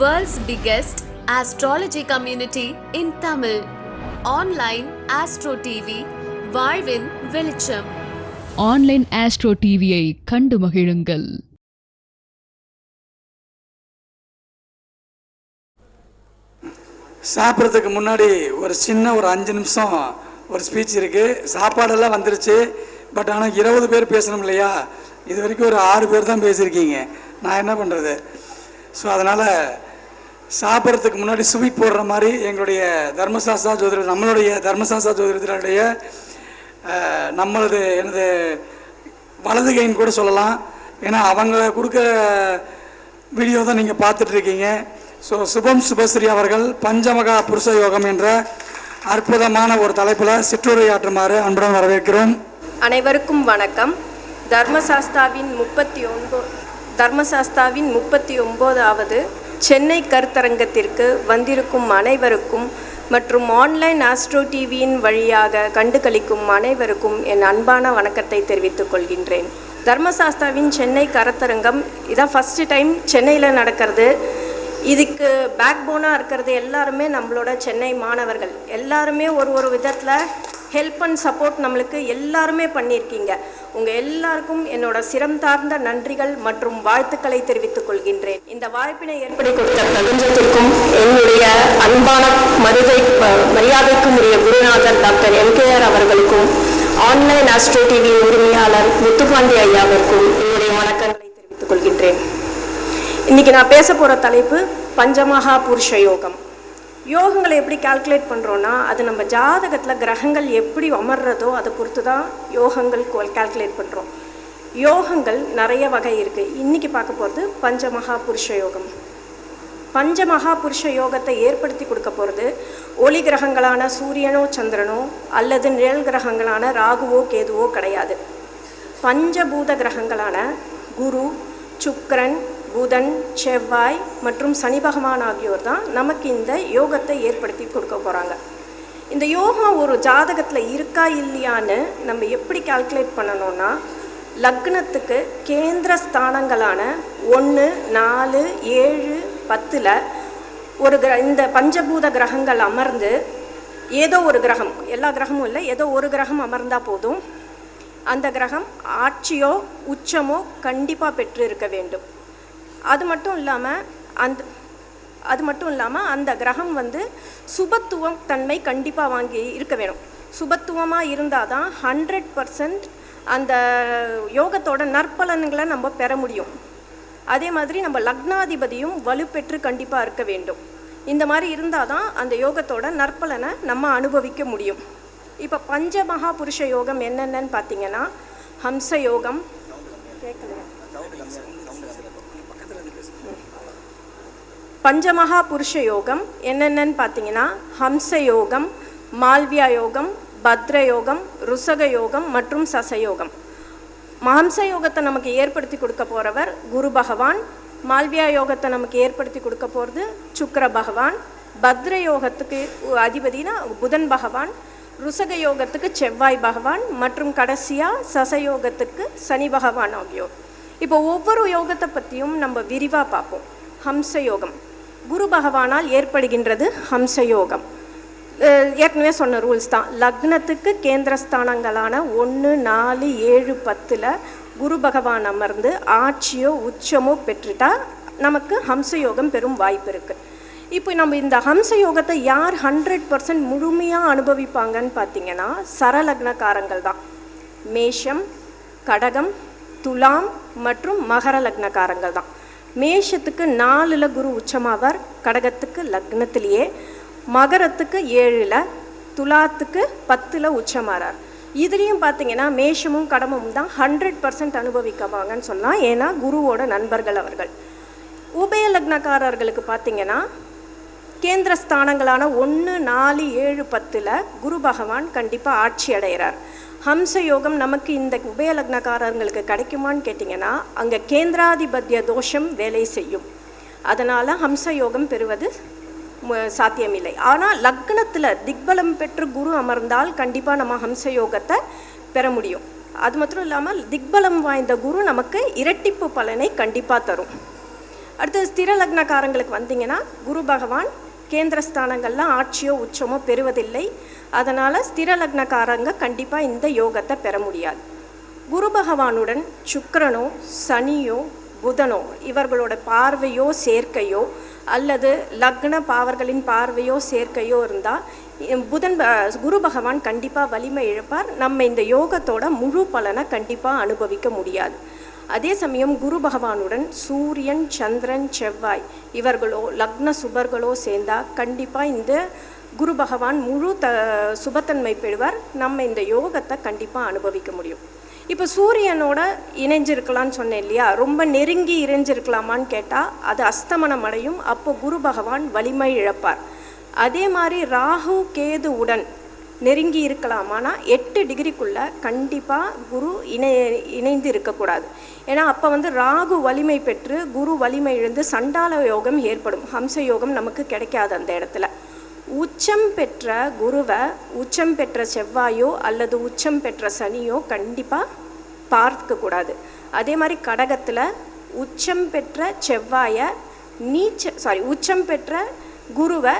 World's biggest astrology community in Tamil. Online Astro TV, வாழ்வின் வெளிச்சம். Online astro டிவியை கண்டு மகிழுங்கள். சாப்பிட்றதுக்கு முன்னாடி ஒரு சின்ன ஒரு அஞ்சு நிமிஷம் ஒரு ஸ்பீச் இருக்குது சாப்பாடெல்லாம் வந்துருச்சு. பட் ஆனால் இருபது பேர் பேசணும் இல்லையா? இது வரைக்கும் ஒரு ஆறு பேர் தான் பேசியிருக்கீங்க. நான் என்ன பண்ணுறது ஸோ அதனால் சாப்பிட்றதுக்கு முன்னாடி ஸ்வீட் போடுற மாதிரி எங்களுடைய தர்மசாஸ்தா ஜோதிடர் நம்மளுடைய தர்மசாஸ்தா ஜோதிடத்தினுடைய நம்மளது எனது வலது கைன்னு கூட சொல்லலாம். ஏன்னா அவங்க கொடுக்க வீடியோ தான் நீங்கள் பார்த்துட்டு இருக்கீங்க ஸோ சுபம் சுபஸ்ரீ அவர்கள் பஞ்சமகா புருஷ யோகம் என்ற அற்புதமான ஒரு தலைப்பில் சிற்றுரையாற்றுமாறு அன்புடன் வரவேற்கிறோம். அனைவருக்கும் வணக்கம். தர்மசாஸ்தாவின் முப்பத்தி ஒன்போ தர்மசாஸ்தாவின் முப்பத்தி ஒம்போதாவது சென்னை கருத்தரங்கத்திற்கு வந்திருக்கும் அனைவருக்கும் மற்றும் ஆன்லைன் ஆஸ்ட்ரோ டிவியின் வழியாக கண்டுகளிக்கும் அனைவருக்கும் என் அன்பான வணக்கத்தை தெரிவித்துக் கொள்கின்றேன். தர்மசாஸ்தாவின் சென்னை கருத்தரங்கம் இதான் ஃபஸ்ட்டு டைம் சென்னையில் நடக்கிறது. இதுக்கு பேக் போனாக இருக்கிறது எல்லாருமே நம்மளோட சென்னை மாணவர்கள். எல்லாருமே ஒரு ஒரு விதத்தில் ஹெல்ப் அண்ட் சப்போர்ட் நம்மளுக்கு எல்லாருமே பண்ணியிருக்கீங்க. உங்கள் எல்லாருக்கும் என்னோட சிரம் தார்ந்த நன்றிகள் மற்றும் வாழ்த்துக்களை தெரிவித்துக் கொள்கின்றேன். இந்த வாய்ப்பினை ஏற்படுத்தி கொடுத்த பிரபஞ்சத்திற்கும் என்னுடைய அன்பான மரியாதை மரியாதைக்கும் உரிய குருநாதர் டாக்டர் எம்கேஆர் அவர்களுக்கும் ஆன்லைன் ஆஸ்ட்ரோ டிவி உரிமையாளர் முத்துப்பாண்டி ஐயாவிற்கும் என்னுடைய வணக்கங்களை தெரிவித்துக் கொள்கின்றேன். இன்னைக்கு நான் பேச போகிற தலைப்பு பஞ்சமகா புருஷ யோகம். யோகங்களை எப்படி கால்குலேட் பண்ணுறோன்னா அது நம்ம ஜாதகத்தில் கிரகங்கள் எப்படி அமர்றதோ அதை பொறுத்து தான் யோகங்கள் கால்குலேட் பண்ணுறோம் யோகங்கள் நிறைய வகை இருக்குது இன்றைக்கி பார்க்க போகிறது பஞ்சமகா புருஷ யோகம். பஞ்சமகா புருஷ யோகத்தை ஏற்படுத்தி கொடுக்க போகிறது ஒளி கிரகங்களான சூரியனோ சந்திரனோ அல்லது நிழல் கிரகங்களான ராகுவோ கேதுவோ கிடையாது. பஞ்சபூத கிரகங்களான குரு சுக்கரன் புதன் செவ்வாய் மற்றும் சனி பகவான் ஆகியோர் தான் நமக்கு இந்த யோகத்தை ஏற்படுத்தி கொடுக்க போகிறாங்க இந்த யோகம் ஒரு ஜாதகத்தில் இருக்கா இல்லையான்னு நம்ம எப்படி கால்குலேட் பண்ணணும்னா லக்னத்துக்கு கேந்திர ஸ்தானங்களான ஒன்று நாலு ஏழு பத்தில் ஒரு கிர இந்த பஞ்சபூத கிரகங்கள் அமர்ந்து ஏதோ ஒரு கிரகம் எல்லா கிரகமும் இல்லை ஏதோ ஒரு கிரகம் அமர்ந்தால் போதும். அந்த கிரகம் ஆட்சியோ உச்சமோ கண்டிப்பாக பெற்று இருக்க வேண்டும். அது மட்டும் இல்லாமல் அந்த அது மட்டும் இல்லாமல் அந்த கிரகம் வந்து சுபத்துவம் தன்மை கண்டிப்பாக வாங்கி இருக்க வேணும். சுபத்துவமாக இருந்தால் தான் ஹண்ட்ரட் பர்சன்ட் அந்த யோகத்தோட நற்பலன்களை நம்ம பெற முடியும். அதே மாதிரி நம்ம லக்னாதிபதியும் வலுப்பெற்று கண்டிப்பாக இருக்க வேண்டும். இந்த மாதிரி இருந்தால் தான் அந்த யோகத்தோட நற்பலனை நம்ம அனுபவிக்க முடியும். இப்போ பஞ்சமகா புருஷ யோகம் என்னென்னு பார்த்தீங்கன்னா ஹம்ச யோகம். கேட்கலையா பஞ்சமகா புருஷ யோகம் என்னென்னன்னு பார்த்தீங்கன்னா ஹம்ச யோகம் மால்வியா யோகம் பத்ர யோகம் ருசக யோகம் மற்றும் சசயோகம். மாம்ச யோகத்தை நமக்கு ஏற்படுத்தி கொடுக்க போகிறவர் குரு பகவான் மால்வியா யோகத்தை நமக்கு ஏற்படுத்தி கொடுக்க போகிறது சுக்கர பகவான் பத்ர யோகத்துக்கு அதிபதினா புதன் பகவான் ருசக யோகத்துக்கு செவ்வாய் பகவான் மற்றும் கடைசியாக சசயோகத்துக்கு சனி பகவான் ஆகியோர். இப்போ ஒவ்வொரு யோகத்தை பற்றியும் நம்ம விரிவாக பார்ப்போம். ஹம்ச யோகம் குரு பகவானால் ஏற்படுகின்றது ஹம்ச யோகம் ஏற்கனவே சொன்ன ரூல்ஸ் தான். லக்னத்துக்கு கேந்திரஸ்தானங்களான ஒன்று நாலு ஏழு பத்தில் குரு பகவான் அமர்ந்து ஆட்சியோ உச்சமோ பெற்றுட்டா நமக்கு ஹம்ச யோகம் பெரும் வாய்ப்பு இருக்குது இப்போ நம்ம இந்த ஹம்ச யோகத்தை யார் ஹண்ட்ரட் பர்சன்ட் முழுமையாக அனுபவிப்பாங்கன்னு பார்த்தீங்கன்னா சரலக்னக்காரங்கள் தான். மேஷம் கடகம் துலாம் மற்றும் மகர லக்னக்காரங்கள் தான். மேஷத்துக்கு நாலில் குரு உச்சமாவார். கடகத்துக்கு லக்னத்திலேயே மகரத்துக்கு ஏழில் துலாத்துக்கு பத்தில் உச்சமாறார். இதுலேயும் பார்த்தீங்கன்னா மேஷமும் கடமும் தான் ஹண்ட்ரட் பர்சன்ட் அனுபவிக்கவாங்கன்னு சொல்லலாம். ஏன்னா குருவோட நண்பர்கள் அவர்கள். உபய லக்னக்காரர்களுக்கு பார்த்தீங்கன்னா கேந்திர ஸ்தானங்களான ஒன்று நாலு ஏழு பத்தில் குரு பகவான் கண்டிப்பாக ஆட்சி அடைகிறார் ஹம்ச யோகம் நமக்கு இந்த உபயலக்னக்காரர்களுக்கு கிடைக்குமான்னு கேட்டிங்கன்னா அங்கே கேந்திராதிபத்திய தோஷம் வேலை செய்யும். அதனால் ஹம்ச யோகம் பெறுவது சாத்தியமில்லை. ஆனால் லக்னத்தில் திக்பலம் பெற்று குரு அமர்ந்தால் கண்டிப்பாக நம்ம ஹம்ச யோகத்தை பெற முடியும். அது மட்டும் இல்லாமல் திக்பலம் வாய்ந்த குரு நமக்கு இரட்டிப்பு பலனை கண்டிப்பாக தரும். அடுத்து ஸ்திர லக்னக்காரங்களுக்கு வந்தீங்கன்னா குரு பகவான் கேந்திரஸ்தானங்கள்லாம் ஆட்சியோ உச்சமோ பெறுவதில்லை. அதனால் ஸ்திர லக்னக்காரங்க கண்டிப்பாக இந்த யோகத்தை பெற முடியாது. குரு பகவானுடன் சுக்கரனோ சனியோ புதனோ இவர்களோட பார்வையோ சேர்க்கையோ அல்லது லக்ன பாவர்களின் பார்வையோ சேர்க்கையோ இருந்தால் புதன் குரு பகவான் கண்டிப்பாக வலிமை இழப்பார். நம்ம இந்த யோகத்தோட முழு பலனை கண்டிப்பாக அனுபவிக்க முடியாது. அதே சமயம் குரு பகவானுடன் சூரியன் சந்திரன் செவ்வாய் இவர்களோ லக்ன சுபர்களோ சேர்ந்தா கண்டிப்பாக இந்த குரு பகவான் முழு த சுபத்தன்மை பெறுவார். நம்ம இந்த யோகத்தை கண்டிப்பாக அனுபவிக்க முடியும். இப்போ சூரியனோட இணைஞ்சிருக்கலாம்னு சொன்னேன் இல்லையா? ரொம்ப நெருங்கி இணைஞ்சிருக்கலாமான்னு கேட்டால் அது அஸ்தமனம் அடையும். அப்போ குரு பகவான் வலிமை இழப்பார். அதே மாதிரி ராகு கேது நெருங்கி நெருங்கி ஆனால் எட்டு டிகிரிக்குள்ள கண்டிப்பாக குரு இணை இணைந்து இருக்கக்கூடாது. ஏன்னா அப்போ வந்து ராகு வலிமை பெற்று குரு வலிமை இழந்து சண்டால யோகம் ஏற்படும். ஹம்ச யோகம் நமக்கு கிடைக்காது அந்த இடத்துல. உச்சம் பெற்ற குருவை உச்சம் பெற்ற செவ்வாயோ அல்லது உச்சம் பெற்ற சனியோ கண்டிப்பாக பார்க்கக்கூடாது அதே மாதிரி கடகத்தில் உச்சம் பெற்ற செவ்வாயை நீச்ச சாரி உச்சம் பெற்ற குருவை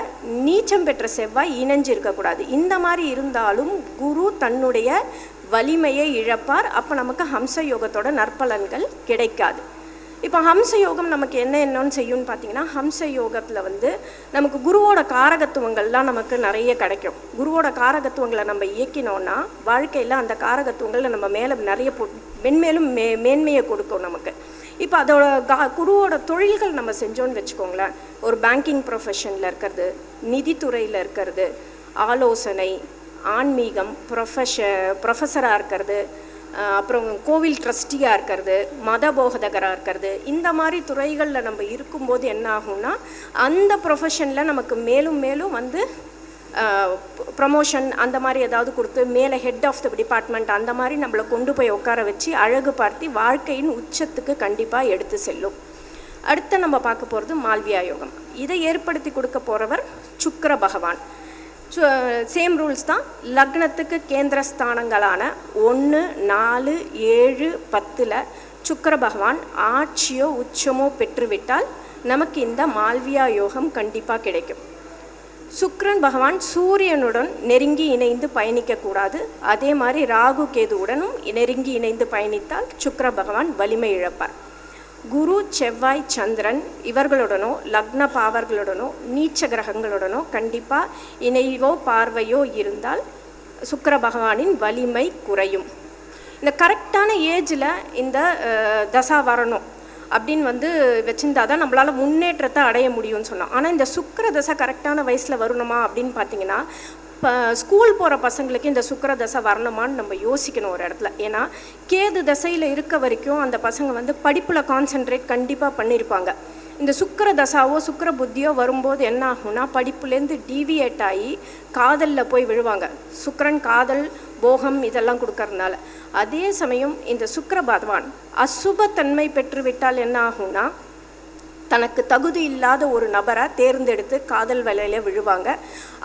நீச்சம் பெற்ற செவ்வாய் இணைஞ்சு இருக்கக்கூடாது இந்த மாதிரி இருந்தாலும் குரு தன்னுடைய வலிமையை இழப்பார். அப்போ நமக்கு ஹம்ச யோகத்தோட நற்பலன்கள் கிடைக்காது. இப்போ ஹம்ச யோகம் நமக்கு என்ன என்னன்னு செய்யும்னு பார்த்தீங்கன்னா ஹம்ச யோகத்தில் வந்து நமக்கு குருவோட காரகத்துவங்கள்லாம் நமக்கு நிறைய கிடைக்கும். குருவோட காரகத்துவங்களை நம்ம இயக்கினோன்னா வாழ்க்கையில் அந்த காரகத்துவங்களை நம்ம மேலே நிறைய பொ- மென்மேலும் மே மேன்மையை கொடுக்கும் நமக்கு. இப்போ அதோட கா குருவோட தொழில்கள் நம்ம செஞ்சோன்னு வச்சுக்கோங்களேன். ஒரு பேங்கிங் ப்ரொஃபஷனில் இருக்கிறது நிதித்துறையில் இருக்கிறது ஆலோசனை ஆன்மீகம் ப்ரொஃபஷ ப்ரொஃபஸராக இருக்கிறது அப்புறம் கோவில் ட்ரஸ்டியாக இருக்கிறது மத போகதகராக இருக்கிறது இந்த மாதிரி துறைகளில் நம்ம இருக்கும்போது என்ன ஆகும்னா அந்த ப்ரொஃபஷனில் நமக்கு மேலும் மேலும் வந்து ப்ரமோஷன் அந்த மாதிரி ஏதாவது கொடுத்து மேலே ஹெட் ஆஃப் த டிபார்ட்மெண்ட் அந்த மாதிரி நம்மளை கொண்டு போய் உட்கார வச்சு அழகு பார்த்து வாழ்க்கையின் உச்சத்துக்கு கண்டிப்பாக எடுத்து செல்லும். அடுத்து நம்ம பார்க்க போகிறது மால்வியா யோகம். இதை ஏற்படுத்தி கொடுக்க போகிறவர் சுக்கர பகவான். சேம் ரூல்ஸ் தான். லக்னத்துக்கு கேந்திரஸ்தானங்களான ஒன்று நாலு ஏழு பத்தில் சுக்கர பகவான் ஆட்சியோ உச்சமோ பெற்றுவிட்டால் நமக்கு இந்த மால்வியா யோகம் கண்டிப்பாக கிடைக்கும். சுக்ரன் பகவான் சூரியனுடன் நெருங்கி இணைந்து பயணிக்கக்கூடாது அதே மாதிரி ராகு கேதுவுடனும் நெருங்கி இணைந்து பயணித்தால் சுக்கர பகவான் வலிமை இழப்பார். குரு செவ்வாய் சந்திரன் இவர்களுடனோ லக்ன பாவர்களுடனோ நீச்ச கிரகங்களுடனோ கண்டிப்பாக இணைவோ பார்வையோ இருந்தால் சுக்கிர பகவானின் வலிமை குறையும். இந்த கரெக்டான ஏஜில் இந்த தசா வரணும் அப்படின்னு வந்து வச்சிருந்தா தான் நம்மளால் முன்னேற்றத்தை அடைய முடியும்னு சொன்னோம் ஆனால் இந்த சுக்கர தசை கரெக்டான வயசில் வரணுமா அப்படின்னு பார்த்தீங்கன்னா இப்போ ஸ்கூல் போகிற பசங்களுக்கு இந்த சுக்கர தசை வரணுமான்னு நம்ம யோசிக்கணும் ஒரு இடத்துல. ஏன்னா கேது தசையில் இருக்க வரைக்கும் அந்த பசங்க வந்து படிப்பில் கான்சென்ட்ரேட் கண்டிப்பாக பண்ணியிருப்பாங்க இந்த சுக்கர தசாவோ சுக்கிர புத்தியோ வரும்போது என்ன ஆகும்னா படிப்புலேருந்து டீவியேட் ஆகி காதலில் போய் விழுவாங்க. சுக்கரன் காதல் போகம் இதெல்லாம் கொடுக்கறதுனால. அதே சமயம் இந்த சுக்கர பகவான் அசுபத்தன்மை பெற்றுவிட்டால் என்ன ஆகும்னா தனக்கு தகுதி இல்லாத ஒரு நபரை தேர்ந்தெடுத்து காதல் வலையில் விழுவாங்க.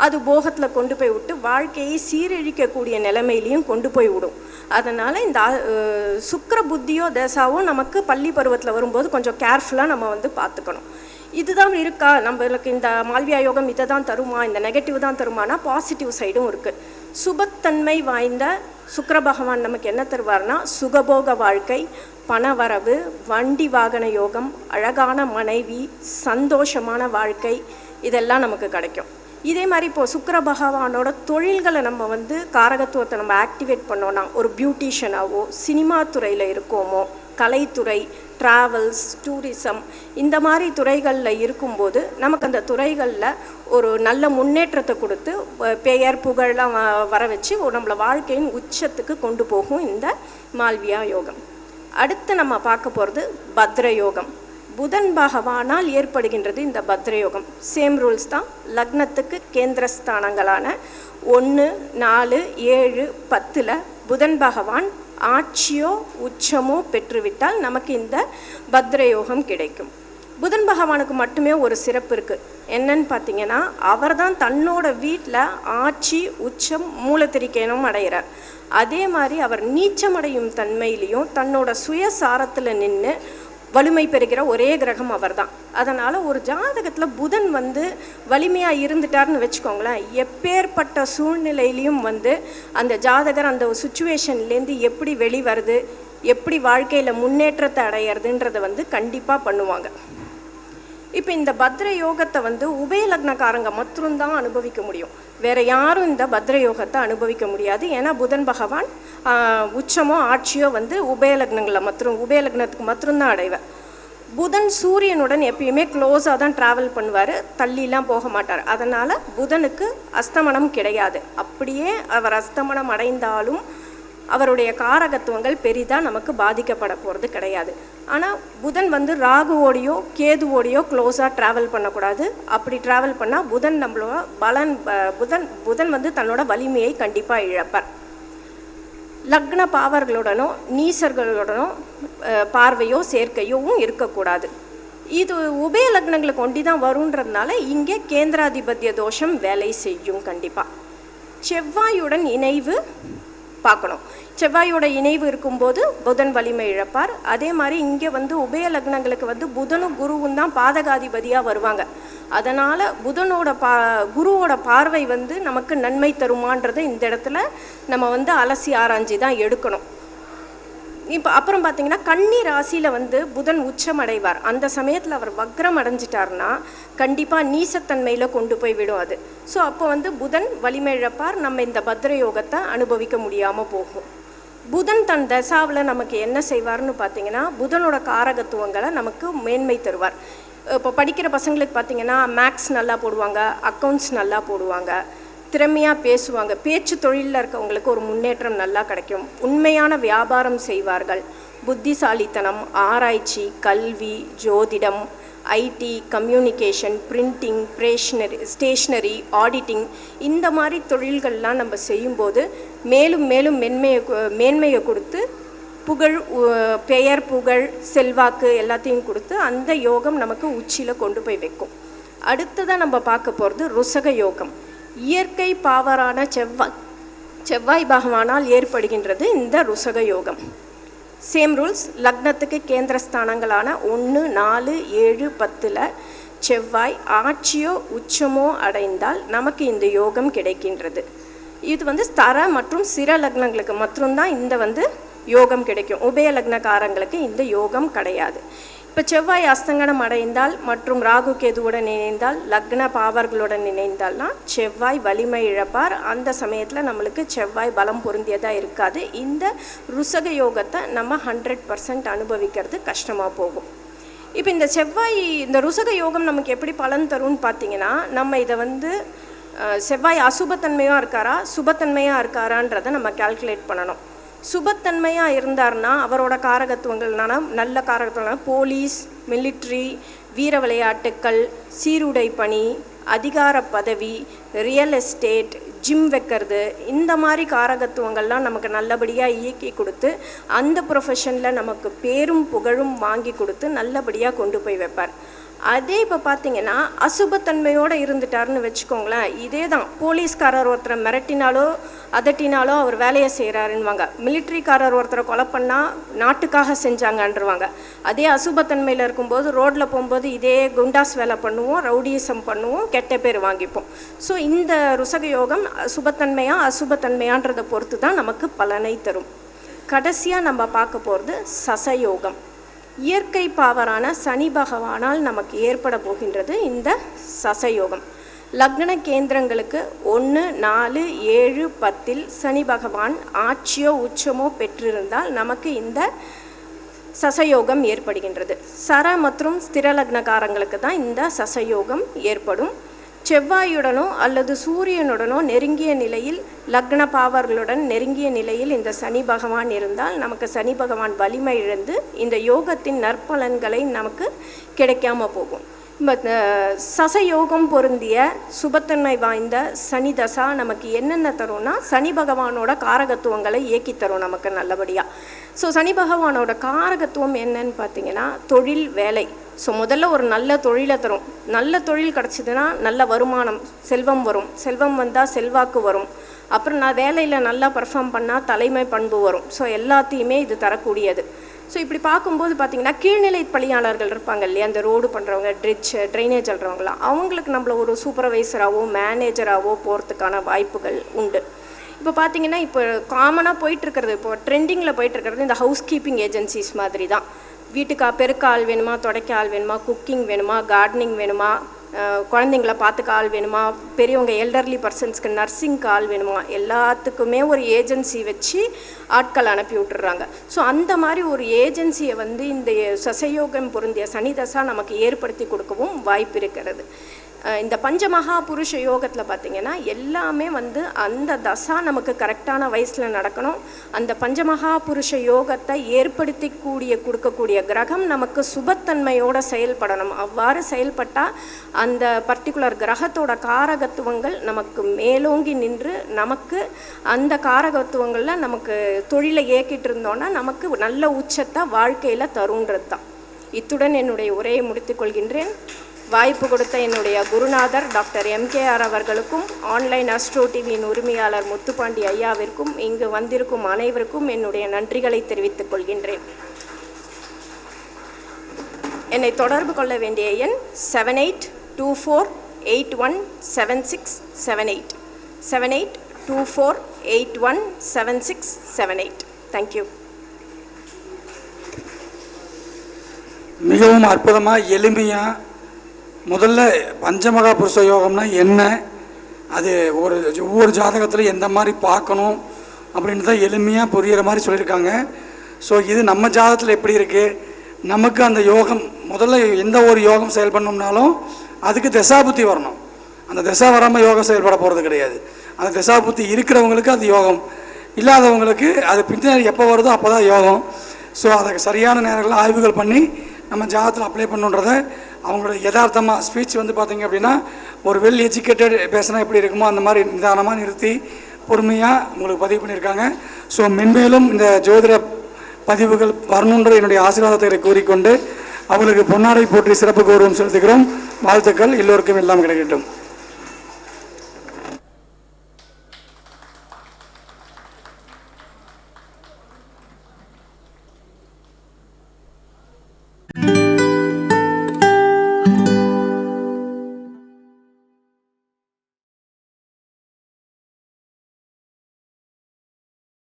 அது போகத்தில் கொண்டு போய் விட்டு வாழ்க்கையை சீரழிக்கக்கூடிய நிலைமையிலையும் கொண்டு போய் விடும். அதனால் இந்த சுக்கர சுக்கிர புத்தியோ தசாவோ நமக்கு பள்ளி பருவத்தில் வரும்போது கொஞ்சம் கேர்ஃபுல்லாக நம்ம வந்து பார்த்துக்கணும். இதுதான் இருக்கா? நம்மளுக்கு இந்த மால்வியா யோகம் இதை தான் தருமா? இந்த நெகட்டிவ் தான் தருமானா பாசிட்டிவ் சைடும் இருக்குது சுபத்தன்மை வாய்ந்த சுக்கர பகவான் நமக்கு என்ன தருவார்னா சுகபோக வாழ்க்கை பணவரவு வண்டி வாகன யோகம் அழகான மனைவி சந்தோஷமான வாழ்க்கை இதெல்லாம் நமக்கு கிடைக்கும். இதே மாதிரி இப்போ சுக்கர பகவானோட தொழில்களை நம்ம வந்து காரகத்துவத்தை நம்ம ஆக்டிவேட் பண்ணோன்னா ஒரு பியூட்டிஷியனாவோ சினிமா துறையில் இருக்கோமோ கலைத்துறை ட்ராவல்ஸ் டூரிசம் இந்த மாதிரி துறைகளில் இருக்கும்போது நமக்கு அந்த துறைகளில் ஒரு நல்ல முன்னேற்றத்தை கொடுத்து பெயர் புகழெலாம் வ- வர வச்சு நம்மளை வாழ்க்கையின் உச்சத்துக்கு கொண்டு போகும் இந்த மால்வியா யோகம். அடுத்து நம்ம பார்க்க போகிறது பத்ர யோகம். புதன் பகவானால் ஏற்படுகின்றது இந்த பத்ர யோகம். சேம் ரூல்ஸ் தான். லக்னத்துக்கு கேந்திரஸ்தானங்களான ஒன்று நாலு ஏழு பத்தில் புதன் பகவான் ஆட்சியோ உச்சமோ பெற்றுவிட்டால் நமக்கு இந்த பத்ர யோகம் கிடைக்கும். புதன் பகவானுக்கு மட்டுமே ஒரு சிறப்பு இருக்குது என்னன்னு பார்த்தீங்கன்னா அவர் தான் தன்னோட வீட்டில் ஆட்சி உச்சம் மூலத்திரிக்கைனும் அடைகிறார். அதே மாதிரி அவர் நீச்சமடையும் தன்மையிலையும் தன்னோட சுயசாரத்தில் நின்று வலிமை பெறுகிற ஒரே கிரகம் அவர் தான் அதனால் ஒரு ஜாதகத்தில் புதன் வந்து வலிமையாக இருந்துட்டாருன்னு வச்சுக்கோங்களேன். எப்பேற்பட்ட சூழ்நிலையிலையும் வந்து அந்த ஜாதகர் அந்த சுச்சுவேஷன்லேருந்து எப்படி வெளிவருது எப்படி வாழ்க்கையில் முன்னேற்றத்தை அடையிறதுன்றதை வந்து கண்டிப்பாக பண்ணுவாங்க. இப்போ இந்த பத்ர யோகத்தை வந்து உபய லக்னக்காரங்க மட்டும்தான் அனுபவிக்க முடியும். வேற யாரும் இந்த பத்ர யோகத்தை அனுபவிக்க முடியாது. ஏன்னா புதன் பகவான் உச்சமோ ஆட்சியோ வந்து உபயலக்னங்களை மற்றும் உபயலக்னத்துக்கு மட்டும்தான் அடைவர் புதன் சூரியனுடன் எப்பயுமே க்ளோஸாக தான் ட்ராவல் பண்ணுவார். தள்ளிலாம் போக மாட்டார். அதனால் புதனுக்கு அஸ்தமனம் கிடையாது. அப்படியே அவர் அஸ்தமனம் அடைந்தாலும் அவருடைய காரகத்துவங்கள் பெரிதாக நமக்கு பாதிக்கப்பட போகிறது கிடையாது. ஆனால் புதன் வந்து ராகுவோடையோ கேதுவோடையோ க்ளோஸாக ட்ராவல் பண்ணக்கூடாது. அப்படி ட்ராவல் பண்ணால் புதன் நம்மளோட பலன் புதன் புதன் வந்து தன்னோட வலிமையை கண்டிப்பாக இழப்பார். லக்ன பாவர்களுடனோ நீசர்களுடனோ பார்வையோ சேர்க்கையோவும் இருக்கக்கூடாது. இது உபய லக்னங்களுக்கு ஒண்டி தான் வருன்றதுனால இங்கே கேந்திராதிபத்திய தோஷம் வேலை செய்யும் கண்டிப்பாக செவ்வாயுடன் இணைவு பார்க்கணும். செவ்வாயோட இணைவு இருக்கும்போது புதன் வலிமை இழப்பார். அதே மாதிரி இங்கே வந்து உபய லக்னங்களுக்கு வந்து புதனும் குருவும் தான் பாதகாதிபதியாக வருவாங்க. அதனால் புதனோட பா குருவோட பார்வை வந்து நமக்கு நன்மை தருமான்றதை இந்த இடத்துல நம்ம வந்து அலசி ஆராய்ஞ்சி தான் எடுக்கணும். இப்போ அப்புறம் பார்த்தீங்கன்னா கன்னி ராசியில் வந்து புதன் உச்சம் அடைவார். அந்த சமயத்தில் அவர் வக்ரம் அடைஞ்சிட்டார்னா கண்டிப்பாக நீசத்தன்மையில் கொண்டு போய் விடும் அது. ஸோ அப்போ வந்து புதன் வலிமை இழப்பார் நம்ம இந்த பத்ர யோகத்தை அனுபவிக்க முடியாமல் போகும். புதன் தன் தசாவில் நமக்கு என்ன செய்வார்னு பார்த்தீங்கன்னா புதனோட காரகத்துவங்களை நமக்கு மேன்மை தருவார். இப்போ படிக்கிற பசங்களுக்கு பார்த்தீங்கன்னா மேக்ஸ் நல்லா போடுவாங்க அக்கௌண்ட்ஸ் நல்லா போடுவாங்க. திறமையாக பேசுவாங்க. பேச்சு தொழிலில் இருக்கவங்களுக்கு ஒரு முன்னேற்றம் நல்லா கிடைக்கும். உண்மையான வியாபாரம் செய்வார்கள். புத்திசாலித்தனம் ஆராய்ச்சி கல்வி ஜோதிடம் ஐடி கம்யூனிகேஷன் பிரிண்டிங் ப்ரேஷ்னரி ஸ்டேஷ்னரி ஆடிட்டிங் இந்த மாதிரி தொழில்கள்லாம் நம்ம செய்யும்போது மேலும் மேலும் மென்மையை மேன்மையை கொடுத்து புகழ் உ- பெயர் புகழ் செல்வாக்கு எல்லாத்தையும் கொடுத்து அந்த யோகம் நமக்கு உச்சியில் கொண்டு போய் வைக்கும். அடுத்ததாக நம்ம பார்க்க போகிறது ருசக யோகம். இயற்கை பாவரான செவ்வாய் செவ்வாய் பகவானால் ஏற்படுகின்றது இந்த ருசக யோகம். சேம் ரூல்ஸ் லக்னத்துக்கு கேந்திரஸ்தானங்களான ஒன்று நாலு ஏழு பத்தில் செவ்வாய் ஆட்சியோ உச்சமோ அடைந்தால் நமக்கு இந்த யோகம் கிடைக்கின்றது. இது வந்து ஸ்தர மற்றும் சிர லக்னங்களுக்கு மட்டும்தான் இந்த வந்து யோகம் கிடைக்கும். உபய லக்னக்காரங்களுக்கு இந்த யோகம் கிடையாது. இப்போ செவ்வாய் அஸ்தங்கனம் அடைந்தால் மற்றும் ராகு கேதுவுடன் இணைந்தால் லக்ன பாவர்களுடன் இணைந்தால்னா செவ்வாய் வலிமை இழப்பார். அந்த சமயத்தில் நம்மளுக்கு செவ்வாய் பலம் பொருந்தியதாக இருக்காது. இந்த ருசக யோகத்தை நம்ம ஹண்ட்ரட் பர்சன்ட் அனுபவிக்கிறது கஷ்டமாக போகும். இப்போ இந்த செவ்வாய் இந்த ருசக யோகம் நமக்கு எப்படி பலன் தரும்னு பார்த்தீங்கன்னா நம்ம இதை வந்து செவ்வாய் அசுபத்தன்மையாக இருக்காரா சுபத்தன்மையாக இருக்காரான்றதை நம்ம கால்குலேட் பண்ணணும். சுபத்தன்மையாக இருந்தார்னா அவரோட காரகத்துவங்கள்னால நல்ல காரகத்துவங்கள் போலீஸ் மிலிட்ரி வீர விளையாட்டுக்கள் சீருடை பணி அதிகார பதவி ரியல் எஸ்டேட் ஜிம் வைக்கிறது இந்த மாதிரி காரகத்துவங்கள்லாம் நமக்கு நல்லபடியாக இயக்கி கொடுத்து அந்த ப்ரொஃபஷனில் நமக்கு பேரும் புகழும் வாங்கி கொடுத்து நல்லபடியாக கொண்டு போய் வைப்பார். அதே இப்போ பார்த்தீங்கன்னா அசுபத்தன்மையோடு இருந்துட்டாருன்னு வச்சுக்கோங்களேன் இதே தான் போலீஸ்காரர் ஒருத்தரை மிரட்டினாலோ அதட்டினாலும் அவர் வேலையை செய்கிறாருன்னுவாங்க மிலிட்ரிக்காரர் ஒருத்தரை கொலை பண்ணால் நாட்டுக்காக செஞ்சாங்கன்றவாங்க. அதே அசுபத்தன்மையில் இருக்கும்போது ரோட்டில் போகும்போது இதே குண்டாஸ் வேலை பண்ணுவோம் ரவுடிசம் பண்ணுவோம் கெட்ட பேர் வாங்கிப்போம். ஸோ இந்த ருசக யோகம் சுபத்தன்மையா அசுபத்தன்மையான்றதை பொறுத்து தான் நமக்கு பலனை தரும். கடைசியாக நம்ம பார்க்க போகிறது சசயோகம். இயற்கை பாவரான சனி பகவானால் நமக்கு ஏற்பட போகின்றது இந்த சசயோகம். லக்ன கேந்திரங்களுக்கு ஒன்று நாலு ஏழு பத்தில் சனி பகவான் ஆட்சியோ உச்சமோ பெற்றிருந்தால் நமக்கு இந்த சசயோகம் ஏற்படுகின்றது. சர மற்றும் ஸ்திர லக்னகாரங்களுக்கு தான் இந்த சசயோகம் ஏற்படும். செவ்வாயுடனோ அல்லது சூரியனுடனோ நெருங்கிய நிலையில் லக்ன பாவர்களுடன் நெருங்கிய நிலையில் இந்த சனி பகவான் இருந்தால் நமக்கு சனி பகவான் வலிமை இழந்து இந்த யோகத்தின் நற்பலன்களை நமக்கு கிடைக்காம போகும். சசயோகம் பொருந்திய சுபத்தன்மை வாய்ந்த சனி தசா நமக்கு என்னென்ன தரும்னா சனி பகவானோட காரகத்துவங்களை இயக்கி தரும் நமக்கு நல்லபடியாக ஸோ சனி பகவானோட காரகத்துவம் என்னன்னு பார்த்தீங்கன்னா தொழில் வேலை. ஸோ முதல்ல ஒரு நல்ல தொழிலை தரும். நல்ல தொழில் கிடச்சிதுன்னா நல்ல வருமானம் செல்வம் வரும். செல்வம் வந்தால் செல்வாக்கு வரும். அப்புறம் நான் வேலையில் நல்லா பர்ஃபார்ம் பண்ணால் தலைமை பண்பு வரும். ஸோ எல்லாத்தையுமே இது தரக்கூடியது. ஸோ இப்படி பார்க்கும்போது பார்த்தீங்கன்னா கீழ்நிலை பணியாளர்கள் இருப்பாங்க இல்லையா? அந்த ரோடு பண்ணுறவங்க ட்ரிட்ச் ட்ரைனேஜ் அல்றவங்களாம் அவங்களுக்கு நம்மள ஒரு சூப்பர்வைசராகவோ மேனேஜராகவோ போகிறதுக்கான வாய்ப்புகள் உண்டு. இப்போ பார்த்தீங்கன்னா இப்போ காமனாக போயிட்டுருக்கிறது இப்போ ட்ரெண்டிங்கில் போயிட்டுருக்கிறது இந்த ஹவுஸ் கீப்பிங் ஏஜென்சிஸ் மாதிரி தான் வீட்டுக்கு பெருக்க ஆள் வேணுமா துடைக்க ஆள் வேணுமா குக்கிங் வேணுமா கார்டனிங் வேணுமா குழந்தைங்கள பார்த்துக்க ஆள் வேணுமா? பெரியவங்க எல்டர்லி பர்சன்ஸ்க்கு நர்சிங்க்கு ஆள் வேணுமா? எல்லாத்துக்குமே ஒரு ஏஜென்சி வச்சு ஆட்கள் அனுப்பி விட்டுறாங்க. ஸோ அந்த மாதிரி ஒரு ஏஜென்சியை வந்து இந்த சசயோகம் பொருந்திய சனிதசா நமக்கு ஏற்படுத்தி கொடுக்கவும் வாய்ப்பு இருக்கிறது. இந்த பஞ்சமகா புருஷ யோகத்தில் பார்த்தீங்கன்னா எல்லாமே வந்து அந்த தசா நமக்கு கரெக்டான வயசில் நடக்கணும். அந்த பஞ்சமகா புருஷ யோகத்தை ஏற்படுத்தி கூடிய கொடுக்கக்கூடிய கிரகம் நமக்கு சுபத்தன்மையோடு செயல்படணும். அவ்வாறு செயல்பட்டால் அந்த பர்டிகுலர் கிரகத்தோட காரகத்துவங்கள் நமக்கு மேலோங்கி நின்று நமக்கு அந்த காரகத்துவங்களில் நமக்கு தொழிலை ஏக்கிட்டு இருந்தோன்னா நமக்கு நல்ல உச்சத்தை வாழ்க்கையில் தருன்றது தான் இத்துடன் என்னுடைய உரையை முடித்துக்கொள்கின்றேன் வாய்ப்பு கொடுத்த என்னுடைய குருநாதர் டாக்டர் எம்கேஆர் அவர்களுக்கும் ஆன்லைன் அஸ்ட்ரோ டிவியின் உரிமையாளர் முத்துப்பாண்டி ஐயாவிற்கும் இங்கு வந்திருக்கும் அனைவருக்கும் என்னுடைய நன்றிகளை தெரிவித்துக் கொள்கின்றேன். என்னை தொடர்பு கொள்ள வேண்டிய எண் seven eight two four eight one seven six seven eight seven eight two four eight one seven six seven eight thank you மிகவும் அற்புதமாக எளிமையாக முதல்ல பஞ்சமகா புருஷ யோகம்னா என்ன? அது ஒரு ஒவ்வொரு ஜாதகத்திலையும் எந்த மாதிரி பார்க்கணும் அப்படின்னு தான் எளிமையாக புரிகிற மாதிரி சொல்லியிருக்காங்க. ஸோ இது நம்ம ஜாதகத்தில் எப்படி இருக்குது நமக்கு அந்த யோகம் முதல்ல எந்த ஒரு யோகம் செயல்படணும்னாலும் அதுக்கு தசாபுத்தி வரணும். அந்த திசா வராமல் யோகம் செயல்பட போகிறது கிடையாது. அந்த தசாபுத்தி இருக்கிறவங்களுக்கு அது யோகம். இல்லாதவங்களுக்கு அது பின்னாடி எப்போ வருதோ அப்போ தான் யோகம். ஸோ அதை சரியான நேரங்களில் ஆய்வுகள் பண்ணி நம்ம ஜாதகத்தில் அப்ளை பண்ணுன்றதை அவங்களோட யதார்த்தமாக ஸ்பீச் வந்து பார்த்தீங்க அப்படின்னா ஒரு வெல் எஜுகேட்டட் பேசினா எப்படி இருக்குமோ அந்த மாதிரி நிதானமாக நிறுத்தி பொறுமையாக உங்களுக்கு பதிவு பண்ணியிருக்காங்க. ஸோ மென்மேலும் இந்த ஜோதிட பதிவுகள் வரணுன்ற என்னுடைய ஆசீர்வாதத்தை கூறிக்கொண்டு அவங்களுக்கு பொன்னாடை போற்றி சிறப்பு கௌரவம் செலுத்துகிறோம். வாழ்த்துக்கள் எல்லோருக்கும் எல்லாம் கிடைக்கட்டும்.